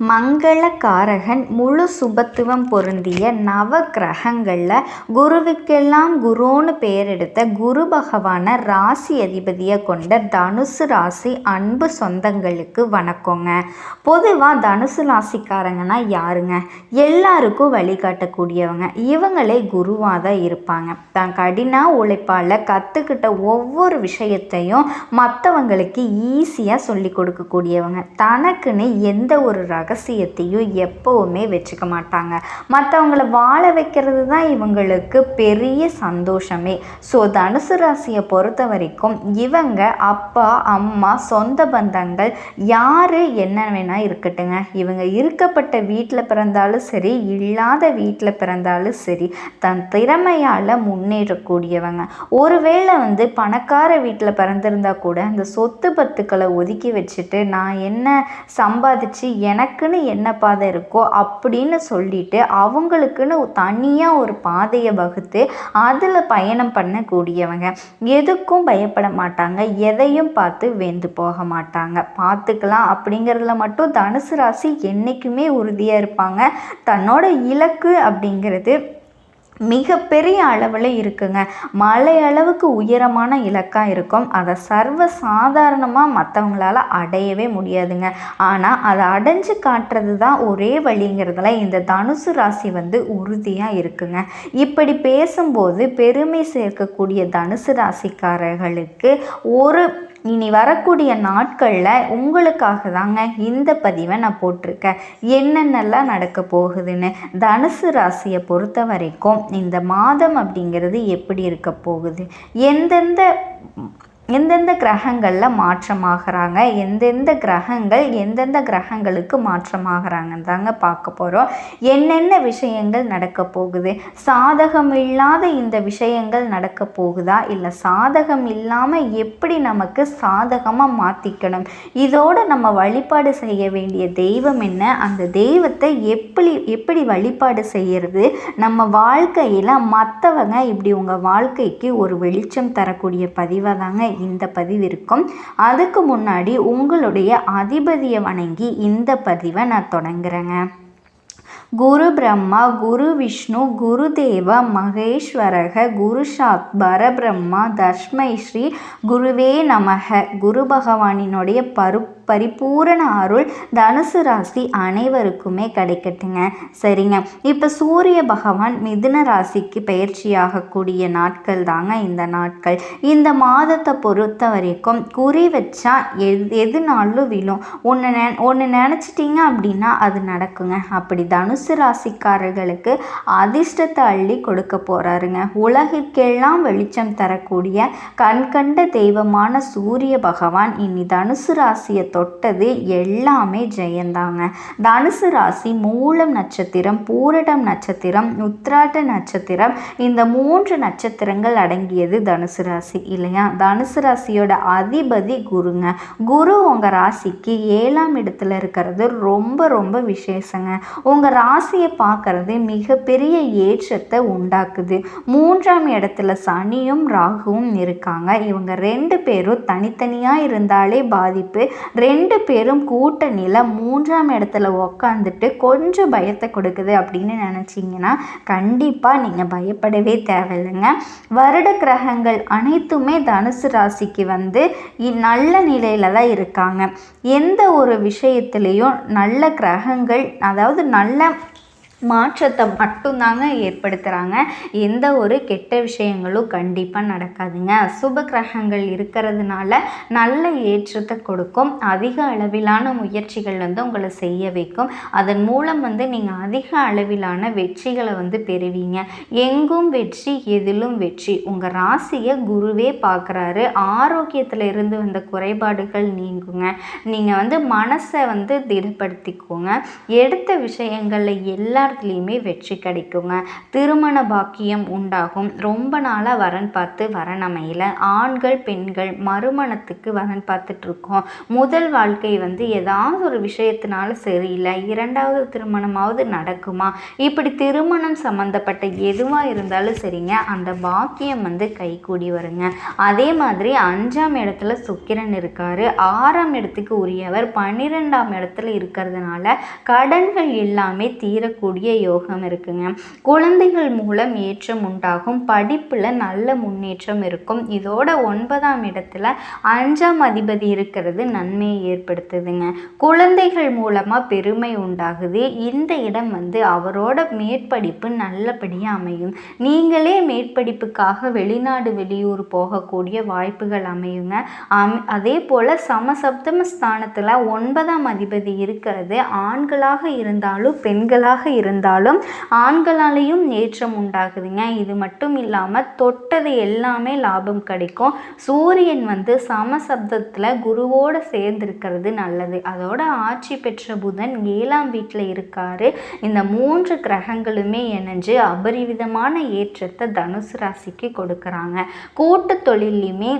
மங்களகாரகன் முழு சுபத்துவம் பொருந்திய நவ கிரகங்களில் குருவுக்கெல்லாம் குருன்னு பெயரெடுத்த குரு பகவானை ராசி அதிபதியை கொண்ட தனுசு ராசி அன்பு சொந்தங்களுக்கு வணக்கங்க. பொதுவாக தனுசு ராசிக்காரங்கன்னா யாருங்க? எல்லாருக்கும் வழிகாட்டக்கூடியவங்க இவங்களே குருவாக தான் இருப்பாங்க. தான் கடின உழைப்பால் கற்றுக்கிட்ட ஒவ்வொரு விஷயத்தையும் மற்றவங்களுக்கு ஈஸியாக சொல்லி கொடுக்கக்கூடியவங்க. தனக்குன்னு எந்த ஒரு ரகசியத்தையும் எப்போவுமே வச்சுக்க மாட்டாங்க. மற்றவங்கள வாழ வைக்கிறது தான் இவங்களுக்கு பெரிய சந்தோஷமே. ஸோ தனுசு ராசியை பொறுத்த வரைக்கும் இவங்க அப்பா அம்மா சொந்த பந்தங்கள் யார் என்ன வேணால் இருக்கட்டுங்க. இவங்க இருக்கப்பட்ட வீட்டில் பிறந்தாலும் சரி இல்லாத வீட்டில் பிறந்தாலும் சரி தன் திறமையால் முன்னேறக்கூடியவங்க. ஒருவேளை வந்து பணக்கார வீட்டில் பிறந்திருந்தா கூட அந்த சொத்து பத்துக்களை ஒதுக்கி வச்சுட்டு நான் என்ன சம்பாதிச்சு எனக்கு எனக்குன்னு என்ன பாதை இருக்கோ அப்படின்னு சொல்லிட்டு அவங்களுக்குன்னு தனியாக ஒரு பாதையை வகுத்து அதில் பயணம் பண்ணக்கூடியவங்க. எதுக்கும் பயப்பட மாட்டாங்க. எதையும் பார்த்து வெந்து போக மாட்டாங்க. பார்த்துக்கலாம் அப்படிங்கிறதுல மட்டும் தனுசு ராசி என்றைக்குமே உறுதியாக இருப்பாங்க. தன்னோட இலக்கு அப்படிங்கிறது மிகப்பெரிய அளவில் இருக்குங்க. மலை அளவுக்கு உயரமான இலக்காக இருக்கும். அதை சர்வ சாதாரணமாக மற்றவங்களால அடையவே முடியாதுங்க. ஆனால் அதை அடைஞ்சு காட்டுறது தான் ஒரே வழிங்கிறதுல இந்த தனுசு ராசி வந்து உறுதியாக இருக்குங்க. இப்படி பேசும்போது பெருமை சேர்க்கக்கூடிய தனுசு ராசிக்காரர்களுக்கு ஒரு இனி வரக்கூடிய நாட்களில் உங்களுக்காக தாங்க இந்த பதிவை நான் போட்டிருக்கேன். என்னென்னலாம் நடக்க போகுதுன்னு? தனுசு ராசியை பொறுத்த வரைக்கும் இந்த மாதம் அப்படிங்கிறது எப்படி இருக்க போகுது? எந்தெந்த எந்தெந்த கிரகங்களில் மாற்றமாகறாங்க? எந்தெந்த கிரகங்கள் எந்தெந்த கிரகங்களுக்கு மாற்றமாகறாங்கன்னு தாங்க பார்க்க போகிறோம் என்னென்ன விஷயங்கள் நடக்க போகுது? சாதகம் இல்லாத இந்த விஷயங்கள் நடக்க போகுதா? இல்லை சாதகம் இல்லாமல் எப்படி நமக்கு சாதகமாக மாற்றிக்கணும் இதோடு நம்ம வழிபாடு செய்ய வேண்டிய தெய்வம் என்ன? அந்த தெய்வத்தை எப்படி எப்படி வழிபாடு செய்கிறது நம்ம வாழ்க்கையில் மற்றவங்க இப்படி உங்கள் வாழ்க்கைக்கு ஒரு வெளிச்சம் தரக்கூடிய பதிவாக தாங்க இந்த பதிவு இருக்கும் அதுக்கு முன்னாடி உங்களுடைய அதிபதியை வணங்கி இந்த பதிவை நான் தொடங்குறேங்க. குரு பிரம்மா குரு விஷ்ணு குரு தேவ மகேஸ்வரக குரு சாத் பரபிரம்மா தஷ்மை ஸ்ரீ குருவே நமக. குரு பகவானினுடைய பருப்பு பரிபூரண அருள் தனுசு ராசி அனைவருக்குமே கிடைக்கட்டுங்க. சரிங்க. இப்போ சூரிய பகவான் மிதுன ராசிக்கு பயிற்சியாகக்கூடிய நாட்கள் தாங்க இந்த நாட்கள். இந்த மாதத்தை பொறுத்த வரைக்கும் குறி வச்சா எது எதுனாலும் விழும்? ஒன்று நெ ஒன்று நினச்சிட்டிங்க அப்படின்னா அது நடக்குங்க. அப்படி தனுசு ராசிக்காரர்களுக்கு அதிர்ஷ்டத்தை அள்ளி கொடுக்க போகிறாருங்க உலகிற்கெல்லாம் வெளிச்சம் தரக்கூடிய கண்கண்ட தெய்வமான சூரிய பகவான் இனி தனுசு ராசியை தொட்டது எல்லாமே ஜெயந்தாங்க. தனுசு ராசி மூலம் நட்சத்திரம் பூரடம் நட்சத்திரம் உத்ராட்ட நட்சத்திரம் இந்த மூன்று நட்சத்திரங்கள் அடங்கியது தனுசு ராசி இல்லையா? தனுசு ராசியோட அதிபதி குருங்க. குரு உங்கள் ராசிக்கு ஏழாம் இடத்துல இருக்கிறது ரொம்ப ரொம்ப விசேஷங்க. உங்கள் ராசியை பார்க்கறது மிகப்பெரிய ஏற்றத்தை உண்டாக்குது. மூன்றாம் இடத்துல சனியும் ராகுவும் இருக்காங்க. இவங்க ரெண்டு பேரும் தனித்தனியாக இருந்தாலே பாதிப்பு ரெண்டு பேரும் கூட்டணியில் மூன்றாம் இடத்துல உக்காந்துட்டு கொஞ்சம் பயத்தை கொடுக்குது அப்படின்னு நினச்சிங்கன்னா கண்டிப்பாக நீங்கள் பயப்படவே தேவையில்லைங்க. வருட கிரகங்கள் அனைத்துமே தனுசு ராசிக்கு வந்து நல்ல நிலையில் தான் இருக்காங்க. எந்த ஒரு விஷயத்துலேயும் நல்ல கிரகங்கள் அதாவது நல்ல மாற்றத்தை மட்டும்தாங்க ஏற்படுத்துகிறாங்க எந்த ஒரு கெட்ட விஷயங்களும் கண்டிப்பாக நடக்காதுங்க. சுப கிரகங்கள் இருக்கிறதுனால நல்ல ஏற்றத்தை கொடுக்கும். அதிக அளவிலான முயற்சிகள் வந்து உங்களை செய்ய வைக்கும். அதன் மூலம் வந்து நீங்கள் அதிக அளவிலான வெற்றிகளை வந்து பெறுவீங்க. எங்கும் வெற்றி எதிலும் வெற்றி. உங்கள் ராசியை குருவே பார்க்குறாரு. ஆரோக்கியத்தில் இருந்து வந்த குறைபாடுகள் நீங்குங்க. நீங்கள் வந்து மனசை வந்து திடப்படுத்திக்கோங்க. எடுத்த விஷயங்களில் எல்லா எல்லாத்துலேயுமே வெற்றி கிடைக்குங்க. திருமண பாக்கியம் உண்டாகும். ரொம்ப நாளாக வரன் பார்த்து வரன் ஆண்கள் பெண்கள் மறுமணத்துக்கு வரன் பார்த்துட்ருக்கோம். முதல் வாழ்க்கை வந்து ஏதாவது ஒரு விஷயத்தினால சரியில்லை. இரண்டாவது திருமணமாவது நடக்குமா? இப்படி திருமணம் சம்மந்தப்பட்ட எதுவாக இருந்தாலும் சரிங்க. அந்த பாக்கியம் வந்து கைகூடி வருங்க. அதே மாதிரி அஞ்சாம் இடத்துல சுக்கிரன் இருக்கார். ஆறாம் இடத்துக்கு உரியவர் பன்னிரெண்டாம் இடத்துல இருக்கிறதுனால கடன்கள் எல்லாமே தீரக்கூடிய யோகம் இருக்குங்க. குழந்தைகள் மூலம் ஏற்றம் உண்டாகும். படிப்பில் நல்ல முன்னேற்றம் இருக்கும். இதோட ஒன்பதாம் இடத்துல அஞ்சாம் அதிபதி இருக்கிறது நன்மையை ஏற்படுத்துதுங்க. குழந்தைகள் மூலமாக பெருமை உண்டாகுது. இந்த இடம் வந்து அவரோட மேற்படிப்பு நல்லபடியாக அமையும். நீங்களே மேற்படிப்புக்காக வெளிநாடு வெளியூர் போகக்கூடிய வாய்ப்புகள் அமையுங்க. அம் அதே போல் சமசப்தம ஸ்தானத்தில் ஒன்பதாம் அதிபதி இருக்கிறது. ஆண்களாக இருந்தாலும் பெண்களாக இருந்தாலும் ஆண்களாலேயும் ஏற்றம் உண்டாகுதுங்க. இது மட்டும் இல்லாமல் தொட்டது எல்லாமே லாபம் கிடைக்கும். சூரியன் வந்து சமசப்தத்தில் குருவோடு சேர்ந்திருக்கிறது நல்லது. அதோட ஆட்சி பெற்ற புதன் ஏழாம் வீட்டில் இருக்காரு. இந்த மூன்று கிரகங்களுமே இணைஞ்சு அபரிவிதமான ஏற்றத்தை தனுசு ராசிக்கு கொடுக்குறாங்க. கூட்டு தொழிலையுமே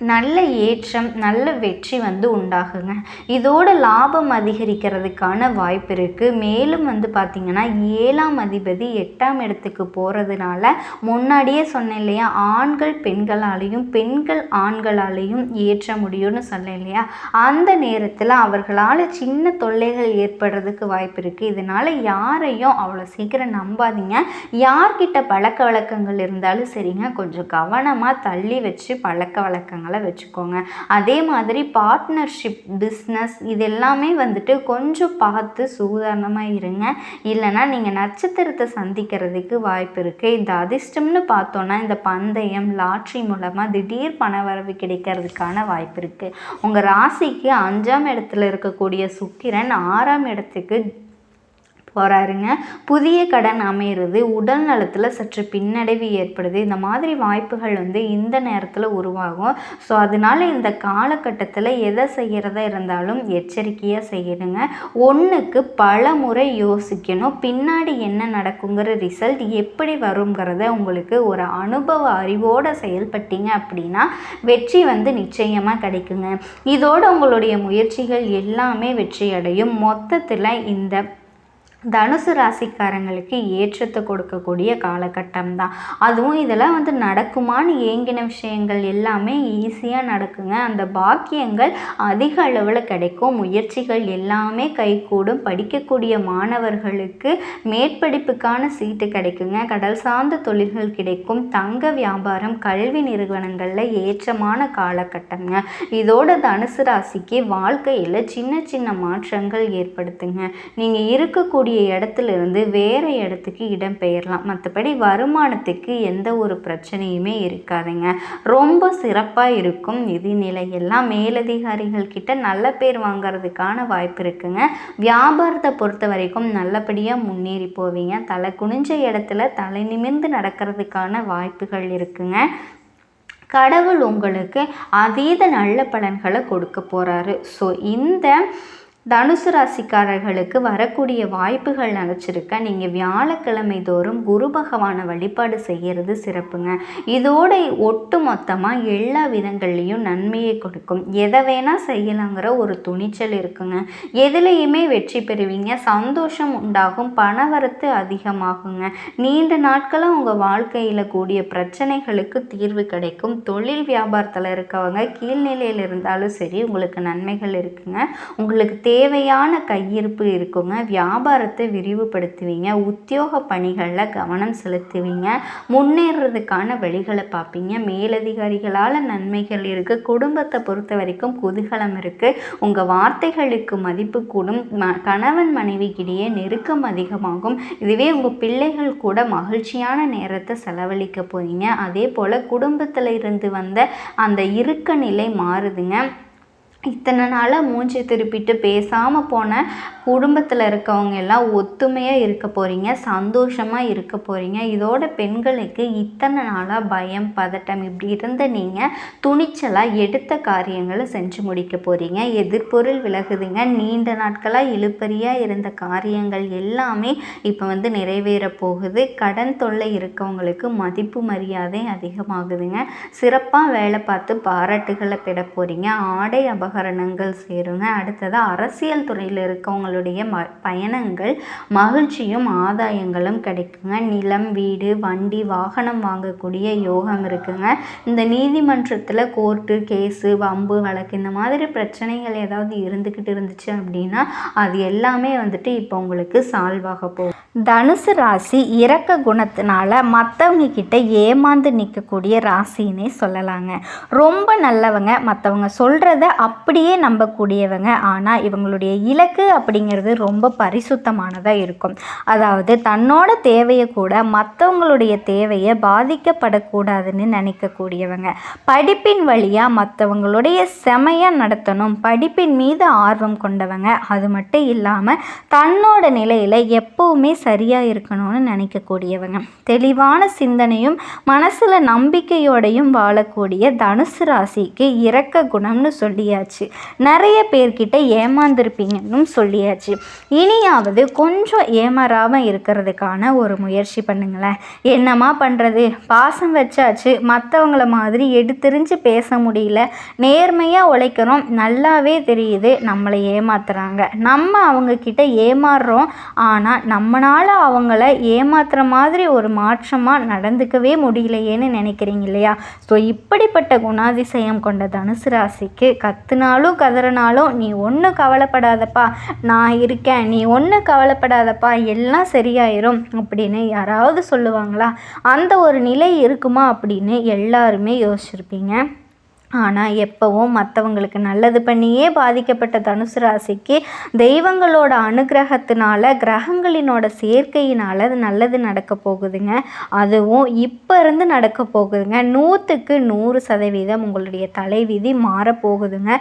நல்ல ஏற்றம் நல்ல வெற்றி வந்து உண்டாகுங்க. இதோட லாபம் அதிகரிக்கிறதுக்கான வாய்ப்பு இருக்குது மேலும் வந்து பார்த்திங்கன்னா ஏழாம் அதிபதி எட்டாம் இடத்துக்கு போகிறதுனால முன்னாடியே சொன்னேன் இல்லையா ஆண்கள் பெண்களாலேயும் பெண்கள் ஆண்களாலேயும் ஏற்ற முடியும்னு சொன்னேன் இல்லையா அந்த நேரத்தில் அவர்களால் சின்ன தொல்லைகள் ஏற்படுறதுக்கு வாய்ப்பு இருக்குது இதனால் யாரையும் அவ்வளோ சீக்கிரம் நம்பாதீங்க. யார்கிட்ட பழக்க வழக்கங்கள் இருந்தாலும் சரிங்க. கொஞ்சம் கவனமாக தள்ளி வச்சு பழக்க வழக்கங்கள் வச்சுக்கோங்களேன் வச்சுக்கோங்க. அதே மாதிரி பார்ட்னர்ஷிப் பிஸ்னஸ் இது எல்லாமே வந்துட்டு கொஞ்சம் பார்த்து சூதாரணமாக இருங்க. இல்லைனா நீங்கள் நட்சத்திரத்தை சந்திக்கிறதுக்கு வாய்ப்பு இருக்குது இந்த அதிர்ஷ்டம்னு பார்த்தோன்னா இந்த பந்தயம் லாட்ரி மூலமாக திடீர் பண வரவு கிடைக்கிறதுக்கான வாய்ப்பு இருக்குது உங்கள் ராசிக்கு அஞ்சாம் இடத்துல இருக்கக்கூடிய சுக்கிரன் ஆறாம் இடத்துக்கு போகிறாருங்க புதிய கடன் அமையிறது உடல் நலத்தில் சற்று பின்னடைவு ஏற்படுது. இந்த மாதிரி வாய்ப்புகள் வந்து இந்த நேரத்தில் உருவாகும். ஸோ அதனால் இந்த காலகட்டத்தில் எதை செய்கிறதா இருந்தாலும் எச்சரிக்கையாக செய்யணுங்க. ஒன்றுக்கு பல முறை யோசிக்கணும். பின்னாடி என்ன நடக்குங்கிற ரிசல்ட் எப்படி வருங்கிறத உங்களுக்கு ஒரு அனுபவ அறிவோடு செயல்பட்டீங்க அப்படின்னா வெற்றி வந்து நிச்சயமாக கிடைக்குங்க. இதோடு உங்களுடைய முயற்சிகள் எல்லாமே வெற்றி அடையும் மொத்தத்தில் இந்த தனுசு ராசிக்காரங்களுக்கு ஏற்றத்தை கொடுக்கக்கூடிய காலகட்டம் தான் அதுவும் இதெல்லாம் வந்து நடக்குமான்னு ஏங்கின விஷயங்கள் எல்லாமே ஈஸியாக நடக்குங்க. அந்த பாக்கியங்கள் அதிக அளவில் கிடைக்கும். முயற்சிகள் எல்லாமே கைகூடும். படிக்கக்கூடிய மாணவர்களுக்கு மேற்படிப்புக்கான சீட்டு கிடைக்குங்க. கடல் சார்ந்த தொழில்கள் கிடைக்கும். தங்க வியாபாரம் கல்வி நிறுவனங்களில் ஏற்றமான காலகட்டங்க இதோட தனுசு ராசிக்கு வாழ்க்கையில் சின்ன சின்ன மாற்றங்கள் ஏற்படுத்துங்க. நீங்கள் இருக்கக்கூடிய இருக்கக்கூடிய இடத்துல இருந்து வேறு இடத்துக்கு இடம் பெயரலாம். மற்றபடி வருமானத்துக்கு எந்த ஒரு பிரச்சனையுமே இருக்காதுங்க. ரொம்ப சிறப்பாக இருக்கும் நிதிநிலையெல்லாம் மேலதிகாரிகள் கிட்ட நல்ல பேர் வாங்கிறதுக்கான வாய்ப்பு இருக்குங்க. வியாபாரத்தை பொறுத்த வரைக்கும் நல்லபடியாக முன்னேறி போவீங்க. தலை குனிஞ்ச இடத்துல தலை நிமிர்ந்து நடக்கிறதுக்கான வாய்ப்புகள் இருக்குங்க. கடவுள் உங்களுக்கு அதீத நல்ல பலன்களை கொடுக்க போகிறாரு ஸோ இந்த தனுசு ராசிக்காரர்களுக்கு வரக்கூடிய வாய்ப்புகள் நினச்சிருக்க. நீங்கள் வியாழக்கிழமை தோறும் குரு பகவானை வழிபாடு செய்கிறது சிறப்புங்க. இதோட ஒட்டு மொத்தமாக எல்லா விதங்கள்லேயும் நன்மையை கொடுக்கும். எதை வேணால் செய்யலாங்கிற ஒரு துணிச்சல் இருக்குங்க. எதுலேயுமே வெற்றி பெறுவீங்க. சந்தோஷம் உண்டாகும். பணவரத்து அதிகமாகுங்க. நீண்ட நாட்களாக உங்கள் வாழ்க்கையில் கூடிய பிரச்சனைகளுக்கு தீர்வு கிடைக்கும். தொழில் வியாபாரத்தில் இருக்கவங்க கீழ்நிலையில் இருந்தாலும் சரி உங்களுக்கு நன்மைகள் இருக்குங்க. உங்களுக்கு தே தேவையான கையிருப்பு இருக்குங்க. வியாபாரத்தை விரிவுபடுத்துவீங்க. உத்தியோக பணிகளில் கவனம் செலுத்துவீங்க. முன்னேறதுக்கான வழிகளை பார்ப்பீங்க. மேலதிகாரிகளால் நன்மைகள் இருக்குது குடும்பத்தை பொறுத்த வரைக்கும் குதூகலம் இருக்குது உங்கள் வார்த்தைகளுக்கு மதிப்பு கூடும். ம கணவன் மனைவிக்கிடையே நெருக்கம் அதிகமாகும். இதுவே உங்கள் பிள்ளைகள் கூட மகிழ்ச்சியான நேரத்தை செலவழிக்க போகிறீங்க அதே போல் குடும்பத்தில் இருந்து வந்த அந்த இருக்க நிலை மாறுதுங்க. இத்தனை நாளாக மூஞ்சி திருப்பிட்டு பேசாமல் போன குடும்பத்தில் இருக்கவங்க எல்லாம் ஒத்துமையாக இருக்க போகிறீங்க சந்தோஷமாக இருக்க போகிறீங்க இதோட பெண்களுக்கு இத்தனை நாளாக பயம் பதட்டம் இப்படி இருந்த நீங்கள் துணிச்சலாக எடுத்த காரியங்களை செஞ்சு முடிக்க போகிறீங்க எதிர்பொருள் விலகுதுங்க. நீண்ட நாட்களாக இழுப்பறியாக இருந்த காரியங்கள் எல்லாமே இப்போ வந்து நிறைவேற போகுது. கடன் தொல்லை இருக்கவங்களுக்கு மதிப்பு மரியாதை அதிகமாகுதுங்க. சிறப்பாக வேலை பார்த்து பாராட்டுகளை பெற போகிறீங்க ஆடை உபகரணங்கள் சேருங்க. அடுத்தது அரசியல் துறையில் இருக்கவங்களுடைய ம பயணங்கள் மகிழ்ச்சியும் ஆதாயங்களும் கிடைக்குங்க. நிலம் வீடு வண்டி வாகனம் வாங்கக்கூடிய யோகம் இருக்குங்க. இந்த நீதிமன்றத்தில் கோர்ட்டு கேஸு வம்பு வழக்கு இந்த மாதிரி பிரச்சனைகள் ஏதாவது இருந்துக்கிட்டு இருந்துச்சு அப்படின்னா அது எல்லாமே வந்துட்டு இப்போ உங்களுக்கு சால்வ் ஆக போகும். தனுசு ராசி இறக்க குணத்தினால மற்றவங்க கிட்ட ஏமாந்து நிற்கக்கூடிய ராசின்னே சொல்லலாங்க. ரொம்ப நல்லவங்க மற்றவங்க சொல்கிறத அப்படியே நம்பக்கூடியவங்க. ஆனால் இவங்களுடைய இலக்கு அப்படிங்கிறது ரொம்ப பரிசுத்தமானதாக இருக்கும். அதாவது தன்னோட தேவையை கூட மற்றவங்களுடைய தேவையை பாதிக்கப்படக்கூடாதுன்னு நினைக்கக்கூடியவங்க. படிப்பின் வழியாக மற்றவங்களுடைய செமையாக நடத்தணும். படிப்பின் மீது ஆர்வம் கொண்டவங்க. அது மட்டும் இல்லாமல் தன்னோட நிலையில் எப்போவுமே சரியாக இருக்கணும்னு நினைக்கக்கூடியவங்க. தெளிவான சிந்தனையும் மனசில் நம்பிக்கையோடையும் வாழக்கூடிய தனுசு ராசிக்கு இறக்க குணம்னு சொல்லியாச்சு. நிறைய பேர்கிட்ட ஏமாந்துருப்பீங்கன்னு சொல்லியாச்சு. இனியாவது கொஞ்சம் ஏமாறாமல் இருக்கிறதுக்கான ஒரு முயற்சி பண்ணுங்களேன். என்னம்மா பண்ணுறது பாசம் வச்சாச்சு. மற்றவங்கள மாதிரி எடுத்தெறிஞ்சு பேச முடியல. நேர்மையாக உழைக்கிறோம். நல்லாவே தெரியுது நம்மளை ஏமாத்துறாங்க. நம்ம அவங்கக்கிட்ட ஏமாறுறோம். ஆனால் நம்மளால் அவங்கள ஏமாத்துற மாதிரி ஒரு மாற்றமாக நடந்துக்கவே முடியலையேன்னு நினைக்கிறீங்க இல்லையா? ஸோ இப்படிப்பட்ட குணாதிசயம் கொண்ட தனுசு ராசிக்கு கத்துனாலும் கதறினாலும் நீ ஒன்றும் கவலைப்படாதப்பா நான் இருக்கேன். நீ ஒன்றும் கவலைப்படாதப்பா எல்லாம் சரியாயிரும் அப்படின்னு யாராவது சொல்லுவாங்களா? அந்த ஒரு நிலை இருக்குமா அப்படின்னு எல்லாருமே யோசிச்சிருப்பீங்க. ஆனால் எப்போவும் மற்றவங்களுக்கு நல்லது பண்ணியே பாதிக்கப்பட்ட தனுசு ராசிக்கு தெய்வங்களோட அனுகிரகத்தினால கிரகங்களினோட சேர்க்கையினால் அது நல்லது நடக்க போகுதுங்க. அதுவும் இப்போ இருந்து நடக்க போகுதுங்க. நூற்றுக்கு நூறு சதவீதம் உங்களுடைய தலைவிதி மாறப்போகுதுங்க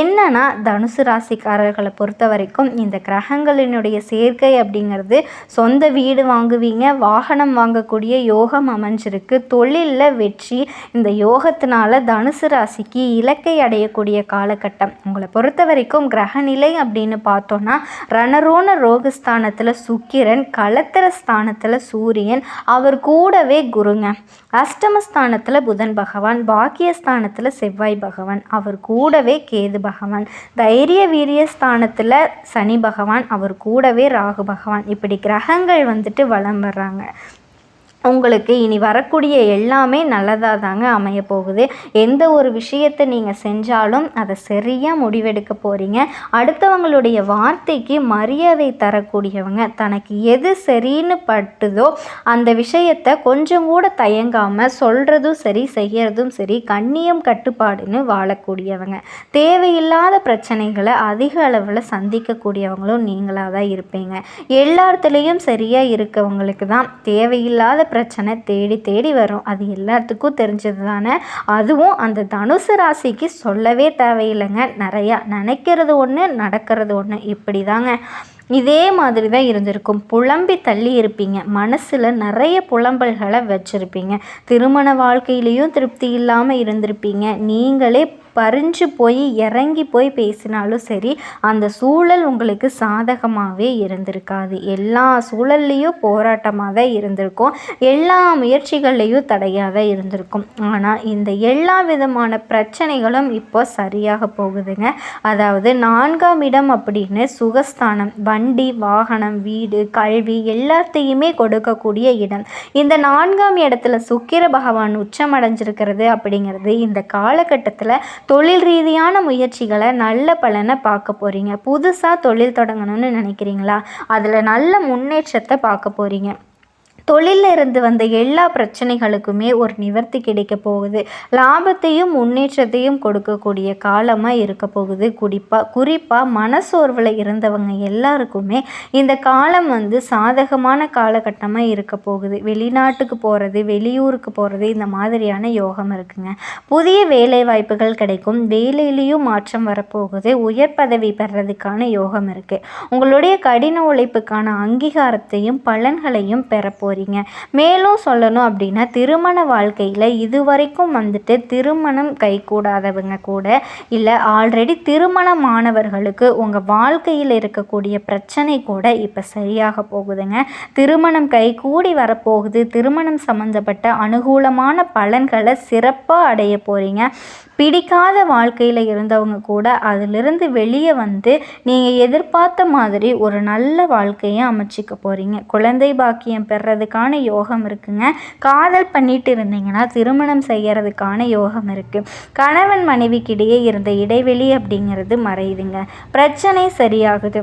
என்னன்னா தனுசு ராசிக்காரர்களை பொறுத்த வரைக்கும் இந்த கிரகங்களினுடைய சேர்க்கை அப்படிங்கிறது சொந்த வீடு வாங்குவீங்க வாகனம் வாங்கக்கூடிய யோகம் அமைஞ்சிருக்கு தொழிலில் வெற்றி இந்த யோகத்தினால தனுசு ராசி ராசிக்கு இலக்கை அடையக்கூடிய காலகட்டம். உங்களை பொறுத்த வரைக்கும் கிரகநிலை அப்படின்னு பார்த்தோன்னா ரணரோன ரோகஸ்தானத்தில் சுக்கிரன் களத்திர ஸ்தானத்தில் சூரியன் அவர் கூடவே குருங்க. அஷ்டமஸ்தானத்தில் புதன் பகவான் பாக்கியஸ்தானத்தில் செவ்வாய் பகவான் அவர் கூடவே கேது பகவான். தைரிய வீரிய ஸ்தானத்தில் சனி பகவான் அவர் கூடவே ராகு பகவான். இப்படி கிரகங்கள் வந்துட்டு வளம் வர்றாங்க. உங்களுக்கு இனி வரக்கூடிய எல்லாமே நல்லதாக தாங்க அமைய போகுது. எந்த ஒரு விஷயத்தை நீங்கள் செஞ்சாலும் அதை சரியாக முடிவெடுக்க போகிறீங்க அடுத்தவங்களுடைய வார்த்தைக்கு மரியாதை தரக்கூடியவங்க தனக்கு எது சரின்னு பட்டுதோ அந்த விஷயத்தை கொஞ்சம் கூட தயங்காமல் சொல்கிறதும் சரி செய்கிறதும் சரி கண்ணியம் கட்டுப்பாடுன்னு வாழக்கூடியவங்க. தேவையில்லாத பிரச்சனைகளை அதிக அளவில் சந்திக்கக்கூடியவங்களும் நீங்களாக தான் இருப்பீங்க. எல்லாத்துலேயும் சரியாக இருக்கவங்களுக்கு தான் தேவையில்லாத பிரச்சனை தேடி தேடி வரும். அது எல்லாத்துக்கும் தெரிஞ்சது தானே அதுவும் அந்த தனுசு ராசிக்கு சொல்லவே தேவையில்லைங்க. நிறையா நினைக்கிறது ஒன்று நடக்கிறது ஒன்று இப்படி தாங்க இதே மாதிரி தான் இருந்திருக்கும். புலம்பி தள்ளி இருப்பீங்க. மனசில் நிறைய புலம்பல்களை வச்சுருப்பீங்க. திருமண வாழ்க்கையிலையும் திருப்தி இல்லாமல் இருந்திருப்பீங்க. நீங்களே பறிஞ்சு போய் இறங்கி போய் பேசினாலும் சரி அந்த சூழல் உங்களுக்கு சாதகமாகவே இருந்திருக்காது. எல்லா சூழல்லையும் போராட்டமாக தான் இருந்திருக்கும். எல்லா முயற்சிகள்லேயும் தடையாக தான் இருந்திருக்கும். ஆனால் இந்த எல்லா விதமான பிரச்சனைகளும் இப்போ சரியாக போகுதுங்க. அதாவது நான்காம் இடம் அப்படின்னு சுகஸ்தானம் வண்டி வாகனம் வீடு கல்வி எல்லாத்தையுமே கொடுக்கக்கூடிய இடம். இந்த நான்காம் இடத்துல சுக்கிர பகவான் உச்சம் அடைஞ்சிருக்கிறது அப்படிங்கிறது இந்த காலகட்டத்தில் தொழில் ரீதியான முயற்சிகளை நல்ல பலனை பார்க்க போகிறீங்க புதுசாக தொழில் தொடங்கணும்னு நினைக்கிறீங்களா? அதில் நல்ல முன்னேற்றத்தை பார்க்க போகிறீங்க தொழிலில் இருந்து வந்த எல்லா பிரச்சனைகளுக்குமே ஒரு நிவர்த்தி கிடைக்க போகுது. லாபத்தையும் முன்னேற்றத்தையும் கொடுக்கக்கூடிய காலமாக இருக்க போகுது. குறிப்பாக குறிப்பாக மனசோர்வில் இருந்தவங்க எல்லாருக்குமே இந்த காலம் வந்து சாதகமான காலகட்டமாக இருக்க போகுது. வெளிநாட்டுக்கு போகிறது வெளியூருக்கு போகிறது இந்த மாதிரியான யோகம் இருக்குங்க. புதிய வேலை வாய்ப்புகள் கிடைக்கும். வேலையிலையும் மாற்றம் வரப்போகுது. உயர் பதவி பெறதுக்கான யோகம் இருக்குது உங்களுடைய கடின உழைப்புக்கான அங்கீகாரத்தையும் பலன்களையும் பெறப்போகுது போகிறீங்க மேலும் சொல்லணும் அப்படின்னா திருமண வாழ்க்கையில் இதுவரைக்கும் வந்துட்டு திருமணம் கைகூடாதவங்க கூட இல்லை ஆல்ரெடி திருமணமானவர்களுக்கு உங்கள் வாழ்க்கையில் இருக்கக்கூடிய பிரச்சனை கூட இப்போ சரியாக போகுதுங்க. திருமணம் கைகூடி வரப்போகுது. திருமணம் சம்மந்தப்பட்ட அனுகூலமான பலன்களை சிறப்பாக அடைய போகிறீங்க பிடிக்காத வாழ்க்கையில் இருந்தவங்க கூட அதிலிருந்து வெளியே வந்து நீங்கள் எதிர்பார்த்த மாதிரி ஒரு நல்ல வாழ்க்கையை அமைச்சிக்க போகிறீங்க குழந்தை பாக்கியம் செய்கிறதுக்கான யோகம் இருக்குங்க. காதல் பண்ணிட்டு இருந்தீங்கன்னா திருமணம் செய்யறதுக்கான யோகம் இருக்குது கணவன் மனைவிக்கிடையே இருந்த இடைவெளி அப்படிங்கிறது மறையுதுங்க. பிரச்சனை சரியாகுது.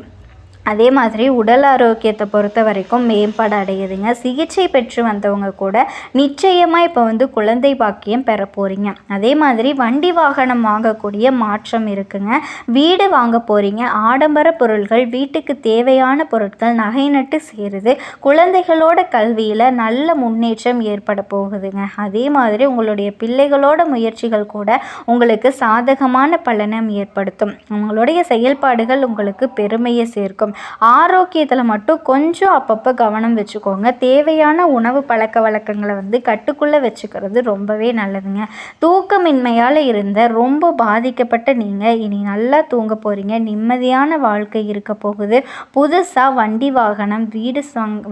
அதே மாதிரி உடல் ஆரோக்கியத்தை பொறுத்த வரைக்கும் மேம்பாடு அடையுதுங்க. சிகிச்சை பெற்று வந்தவங்க கூட நிச்சயமாக இப்போ வந்து குழந்தை பாக்கியம் பெற போகிறீங்க அதே மாதிரி வண்டி வாகனம் வாங்கக்கூடிய மாற்றம் இருக்குங்க. வீடு வாங்க போகிறீங்க ஆடம்பர பொருள்கள் வீட்டுக்கு தேவையான பொருட்கள் நகை நட்டு சேருது. குழந்தைகளோட கல்வியில் நல்ல முன்னேற்றம் ஏற்பட போகுதுங்க. அதே மாதிரி உங்களுடைய பிள்ளைகளோட முயற்சிகள் கூட உங்களுக்கு சாதகமான பலனம் ஏற்படுத்தும். உங்களுடைய செயல்பாடுகள் உங்களுக்கு பெருமையை சேர்க்கும். ஆரோக்கியத்தில் மட்டும் கொஞ்சம் அப்பப்போ கவனம் வச்சுக்கோங்க. தேவையான உணவு பழக்க வழக்கங்களை வந்து கட்டுக்குள்ளே வச்சுக்கிறது ரொம்பவே நல்லதுங்க. தூக்கமின்மையால் இருந்த ரொம்ப பாதிக்கப்பட்ட நீங்கள் இனி நல்லா தூங்க போகிறீங்க நிம்மதியான வாழ்க்கை இருக்க போகுது. புதுசாக வண்டி வாகனம் வீடு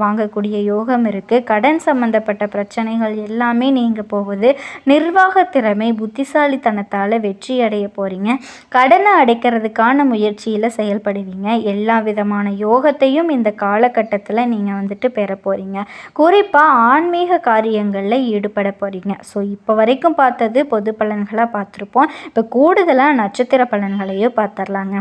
வாங்கக்கூடிய யோகம் இருக்குது கடன் சம்மந்தப்பட்ட பிரச்சனைகள் எல்லாமே நீங்கள் போகுது. நிர்வாக திறமை புத்திசாலித்தனத்தால் வெற்றி அடைய போகிறீங்க கடனை அடைக்கிறதுக்கான முயற்சியில் செயல்படுவீங்க. எல்லா விதமான விதமான யோகத்தையும் இந்த காலகட்டத்தில் நீங்கள் வந்துட்டு பெற போகிறீங்க குறிப்பாக ஆன்மீக காரியங்களில் ஈடுபட போகிறீங்க ஸோ இப்போ வரைக்கும் பார்த்தது பொது பலன்களாக பார்த்துருப்போம். இப்போ கூடுதலாக நட்சத்திர பலன்களையும் பார்த்துடலாங்க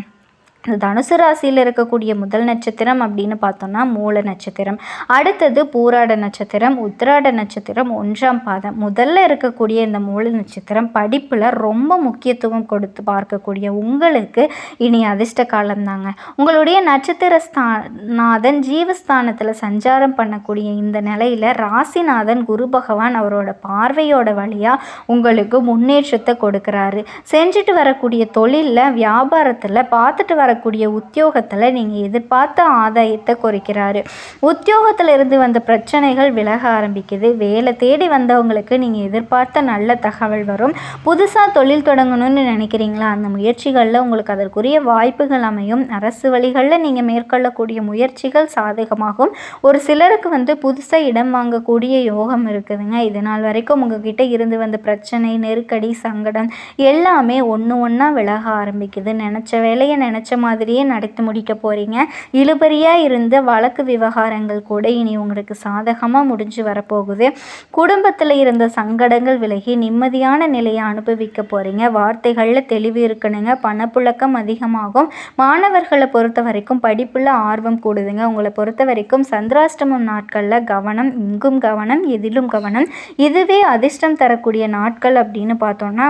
தனுசு ராசியில் இருக்கக்கூடிய முதல் நட்சத்திரம் அப்படின்னு பார்த்தோம்னா மூல நட்சத்திரம். அடுத்தது பூராட நட்சத்திரம் உத்திராட நட்சத்திரம் ஒன்றாம் பாதம். முதல்ல இருக்கக்கூடிய இந்த மூல நட்சத்திரம் படிப்பில் ரொம்ப முக்கியத்துவம் கொடுத்து பார்க்கக்கூடிய உங்களுக்கு இனி அதிர்ஷ்ட காலம் தாங்க. உங்களுடைய நட்சத்திர ஸ்தாநாதன் ஜீவஸ்தானத்தில் சஞ்சாரம் பண்ணக்கூடிய இந்த நிலையில் ராசிநாதன் குரு பகவான் அவரோட பார்வையோட வழியாக உங்களுக்கு முன்னேற்றத்தை கொடுக்குறாரு. செஞ்சுட்டு வரக்கூடிய தொழிலில் வியாபாரத்தில் பார்த்துட்டு வர வரக்கூடிய உத்தியோகத்தில் நீங்கள் எதிர்பார்த்த ஆதாயத்தை குறைக்கிறாரு. உத்தியோகத்தில் இருந்து வந்த பிரச்சனைகள் விலக ஆரம்பிக்குது. வேலை தேடி வந்தவங்களுக்கு நீங்கள் எதிர்பார்த்த நல்ல தகவல் வரும். புதுசாக தொழில் தொடங்கணும்னு நினைக்கிறீங்களா? அந்த முயற்சிகளில் உங்களுக்கு அதற்குரிய வாய்ப்புகள் அமையும். அரசு வழிகளில் நீங்கள் மேற்கொள்ளக்கூடிய முயற்சிகள் சாதகமாகும். ஒரு சிலருக்கு வந்து புதுசாக இடம் வாங்கக்கூடிய யோகம் இருக்குதுங்க. இது நாள் வரைக்கும் உங்ககிட்ட இருந்து வந்த பிரச்சனை நெருக்கடி சங்கடம் எல்லாமே ஒன்று ஒன்றா விலக ஆரம்பிக்குது. நினச்ச வேலையை நினச்ச மாதிரியே நடத்தி முடிக்க போகிறீங்க இழுபறியாக இருந்த வழக்கு விவகாரங்கள் கூட இனி உங்களுக்கு சாதகமாக முடிஞ்சு வரப்போகுது. குடும்பத்தில் இருந்த சங்கடங்கள் விலகி நிம்மதியான நிலையை அனுபவிக்க போகிறீங்க வார்த்தைகளில் தெளிவு இருக்கணுங்க. பணப்புழக்கம் அதிகமாகும். மாணவர்களை பொறுத்த வரைக்கும் படிப்பில் ஆர்வம் கூடுதுங்க. உங்களை பொறுத்த வரைக்கும் சந்திராஷ்டமம் நாட்களில் கவனம் இங்கும் கவனம் எதிலும் கவனம். இதுவே அதிர்ஷ்டம் தரக்கூடிய நாட்கள் அப்படின்னு பார்த்தோன்னா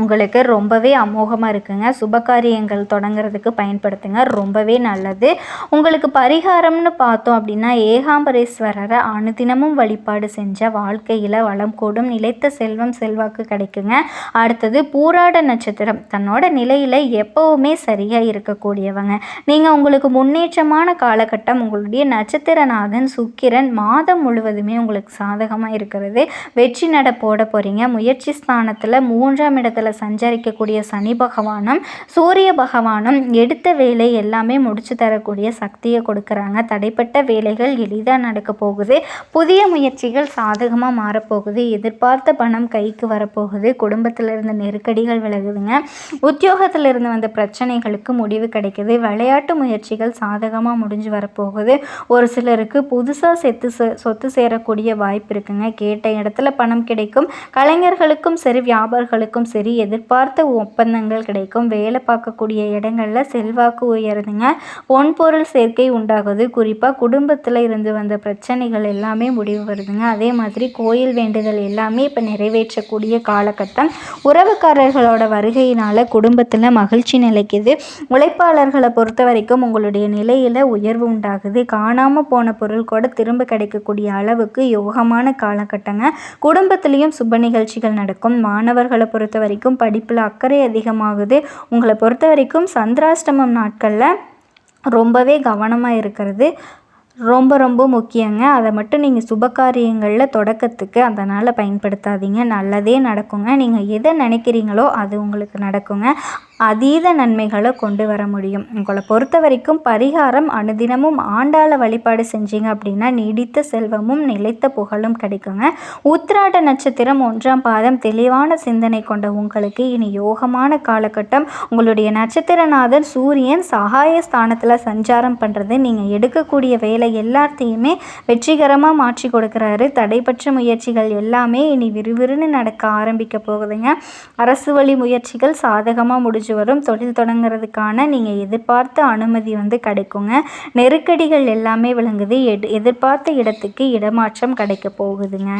உங்களுக்கு ரொம்பவே அமோகமாக இருக்குங்க. சுபகாரியங்கள் தொடங்குறதுக்கு பயன்படுத்துங்க. ரொம்பவே நல்லது. உங்களுக்கு பரிகாரம்னு பார்த்தோம் அப்படின்னா ஏகாம்பரேஸ்வரரை அனுதினமும் வழிபாடு செஞ்ச வாழ்க்கையில் வளம் கூடும். நிலைத்த செல்வம் செல்வாக்கு கிடைக்குங்க. அடுத்தது பூராட நட்சத்திரம். தன்னோட நிலையில் எப்போவுமே சரியாக இருக்கக்கூடியவங்க. நீங்கள் உங்களுக்கு முன்னேற்றமான காலகட்டம். உங்களுடைய நட்சத்திரநாதன் சுக்கிரன் மாதம் முழுவதுமே உங்களுக்கு சாதகமாக இருக்கிறது. வெற்றி நட போட போகிறீங்க முயற்சி ஸ்தானத்தில் மூன்றாம் இடத்துல இடத்துல சஞ்சரிக்கக்கூடிய சனி பகவானும் சூரிய பகவானும் எடுத்த வேலை எல்லாமே முடிச்சு தரக்கூடிய சக்தியை கொடுக்குறாங்க. தடைப்பட்ட வேலைகள் எளிதாக நடக்க போகுது. புதிய முயற்சிகள் சாதகமாக மாறப்போகுது. எதிர்பார்த்த பணம் கைக்கு வரப்போகுது. குடும்பத்தில் இருந்த நெருக்கடிகள் விலகுதுங்க. உத்தியோகத்தில் இருந்து வந்த பிரச்சனைகளுக்கு முடிவு கிடைக்குது. விளையாட்டு முயற்சிகள் சாதகமாக முடிஞ்சு வரப்போகுது. ஒரு சிலருக்கு புதுசாக செத்து சொத்து சேரக்கூடிய வாய்ப்பு இருக்குங்க. கேட்ட இடத்துல பணம் கிடைக்கும். கலைஞர்களுக்கும் சரி வியாபாரிகளுக்கும் சரி போகுது எதிர்பார்த்த ஒப்பந்தங்கள் கிடைக்கும். வேலை பார்க்கக்கூடிய இடங்களில் செல்வாக்கு உயருதுங்க. பொன்பொருள் சேர்க்கை உண்டாகுது. குறிப்பாக குடும்பத்தில் இருந்து வந்த பிரச்சனைகள் எல்லாமே முடிவு வருதுங்க. அதே மாதிரி கோயில் வேண்டுதல் எல்லாமே இப்போ நிறைவேற்றக்கூடிய காலகட்டம். உறவுக்காரர்களோட வருகையினால் குடும்பத்தில் மகிழ்ச்சி நிலைக்குது. உழைப்பாளர்களை பொறுத்த வரைக்கும் உங்களுடைய நிலையில் உயர்வு உண்டாகுது. காணாமல் போன பொருள் கூட திரும்ப கிடைக்கக்கூடிய அளவுக்கு யோகமான காலகட்டங்க. குடும்பத்திலையும் சுப நிகழ்ச்சிகள் நடக்கும். மாணவர்களை பொறுத்த வரைக்கும் படிப்பில் அக்கறை அதிகமாகுது. உங்களை பொறுத்த வரைக்கும் சந்திராஷ்டமம் நாட்களில் ரொம்பவே கவனமாக இருக்கிறது. ரொம்ப ரொம்ப முக்கியங்க. அதை மட்டும் நீங்கள் சுபகாரியங்களில் தொடக்கத்துக்கு அதனால் பயன்படுத்தாதீங்க. நல்லதே நடக்குங்க. நீங்கள் எதை நினைக்கிறீங்களோ அது உங்களுக்கு நடக்குங்க. அதீத நன்மைகளை கொண்டு வர முடியும். உங்களை பொறுத்த வரைக்கும் பரிகாரம் அனுதினமும் ஆண்டாள வழிபாடு செஞ்சீங்க அப்படின்னா நீடித்த செல்வமும் நிலைத்த புகழும் கிடைக்குங்க. உத்திராட நட்சத்திரம் ஒன்றாம் பாதம் தெளிவான சிந்தனை கொண்ட உங்களுக்கு இனி யோகமான காலகட்டம். உங்களுடைய நட்சத்திரநாதன் சூரியன் சகாய ஸ்தானத்தில் சஞ்சாரம் பண்ணுறது நீங்கள் எடுக்கக்கூடிய வேலை எல்லாத்தையுமே வெற்றிகரமாக மாற்றி கொடுக்குறாரு. தடைபற்ற முயற்சிகள் எல்லாமே இனி விறுவிறுன்னு நடக்க ஆரம்பிக்க போகுதுங்க. அரசு வழி முயற்சிகள் சாதகமாக முடிஞ்சு முடிஞ்சு வரும். தொழில் தொடங்குறதுக்கான நீங்கள் எதிர்பார்த்த அனுமதி வந்து கிடைக்குங்க. நெருக்கடிகள் எல்லாமே விளங்குது. எதிர்பார்த்த இடத்துக்கு இடமாற்றம் கிடைக்க போகுதுங்க.